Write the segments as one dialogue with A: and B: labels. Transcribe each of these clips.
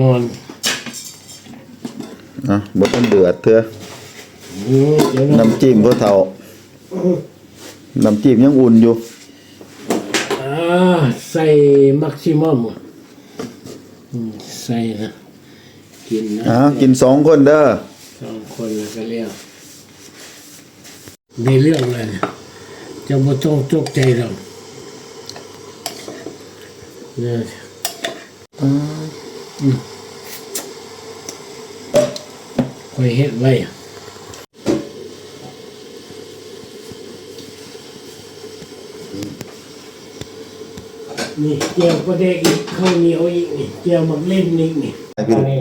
A: นอน
B: อะบ่ต้องเดือดเถอะ
A: อืมเดี๋ยวนะ
B: น้ำจิ้มพ่อเฒ่าน้ำจิ้มยังอุ่นอยู่
A: อ่าใส่มักซิมัมอืมใส่นะกินนะ
B: อะกินสองคนเด้อ
A: สองคนแล้วก็เรียกในเรื่องอะไรเนี่ยจะไม่ต้องตกใจหรอกเนี่ยอืม คอยเฮ็ดไว้นี่เจียวประเด็กอีกข้าวเหนียวอีกนี่เจียวหมักเล่นนี่นี่
B: ให้พี่
C: อันนี้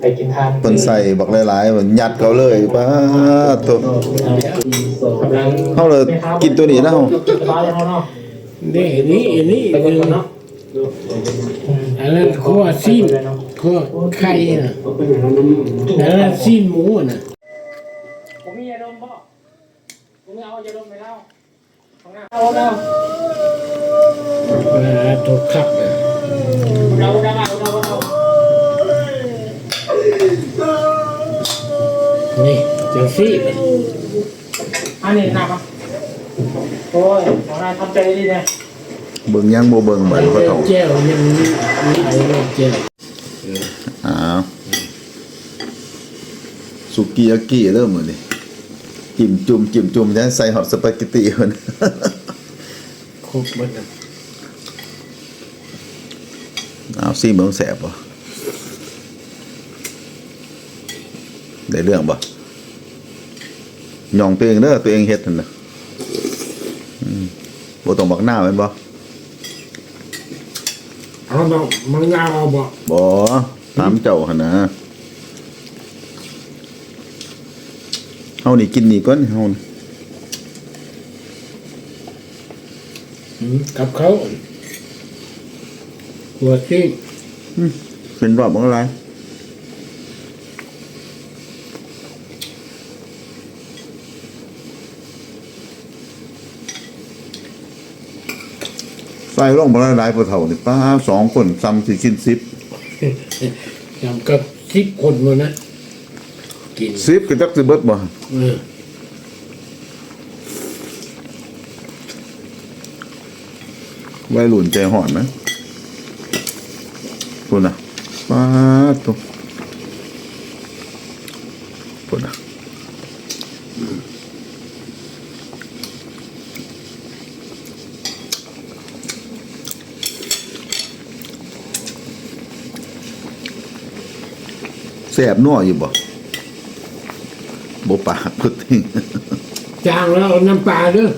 C: ไปกินทาน
B: เพิ่นใส่บักหลายๆมันยัดเขาเลยป้าดโต
C: กำลัง
B: เฮาเลยกินตัวนี้นะเฮา
C: สบายแล้วเนาะ
A: นี่นี่นี่
C: ไปกันก่อนเนาะ
A: อันนั้นข้อซีนข้อไข่นะอันนั้นซีนหมูนะ
C: ผมมียาดมบ่ผมเอายาดมไปเล่าของหน้าเอาเอา
A: ปลาตัวคักน่ะ
C: เราเอาเอาเอาเอา
A: นี่จังซี่
C: อันนี้หนักอะโอ้ยของน้าทำใจดีเนะ
B: เบิ่งยังบ่เบิ่งบัดพ่อเฒ่า
A: แก้วยังมีไหลเลยแก้ว
B: อ้าวสุกี้ยากิเริ่มมื้อนี้จิ้มจุ่มจิ้มจุ่มจะใส่ฮอตสปาเกตตีเพิ่น
A: ครบหมดน่ะ
B: เอาซีเบิ่งแสบบ่ได้เรื่องบ่ย่องตัวเองเด้อตัวเองเฮ็ดนั่นน่ะอืมบ่ต้องบักหน้าแม่นบ่
A: เอาดอกมังงาเอาบ่
B: บ่ถามเจ้าหั่นนะเฮานี่กินนี่ก่อนเฮานี่
A: อืมกับเขาหัวซีน
B: เป็นรอบของอะไร ส่ร่องบ่หลายๆผู้เฒ่านี่ป้าสองคนซ้ำสิกิน10
A: จำกับสิบคนเลยนะกิน
B: 10ก็จักสิเบิดบ่
A: เออ
B: วัยรุ่นใจห่อนนะพุ่นน่ะป้าดตุพุ่นน่ะ แซ่บนัวอยู่บ่บ่ปากพุดทิ้ง
A: จางแล้วเอาน้ำปลาเด้อ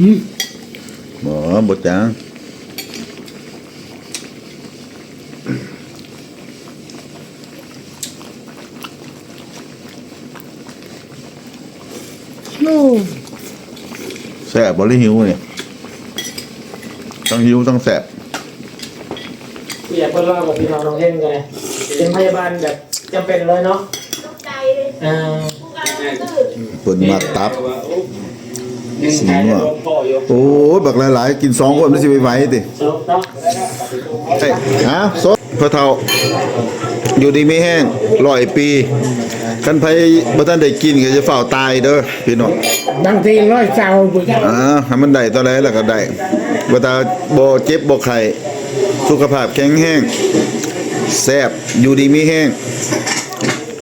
A: อืม
B: บ่บ่จางแซ่บบ่หรือหิวเนี่ยต้องหิวต้องแซ่บ
C: อยากเพิ่นเล่ากับพี่น้องน้องเท่งกันเลยเป็นพยาบาลแบบจำเป็นเลยเนาะ
D: ตกใจเลย
C: อ่า
D: ผู้การตื่น
B: เพิ่นมาตับ
C: หนึ่ง
B: สี
C: ชาย
B: ม่วง
C: โดนพ่ออยู่
B: โอ้ยบักหลายๆ กินสองคนมันสิไหวติ
C: สรุปเนาะ
B: เอ้ยฮะสดพระเฒ่า อยู่ดีไม่แห้งร้อยปีคันไผบ่ทันได้กินก็จะเฝ้าตายเด้อพี่น้อง
A: บางทีร้อยเจ้าบุก
B: อ่าให้มันได้ตอนไหนแล้วก็ได้บ่ตาบ่เจ็บบ่ไข้ สุขภาพแข็งแห้งแซบอยู่ดีมีแห้ง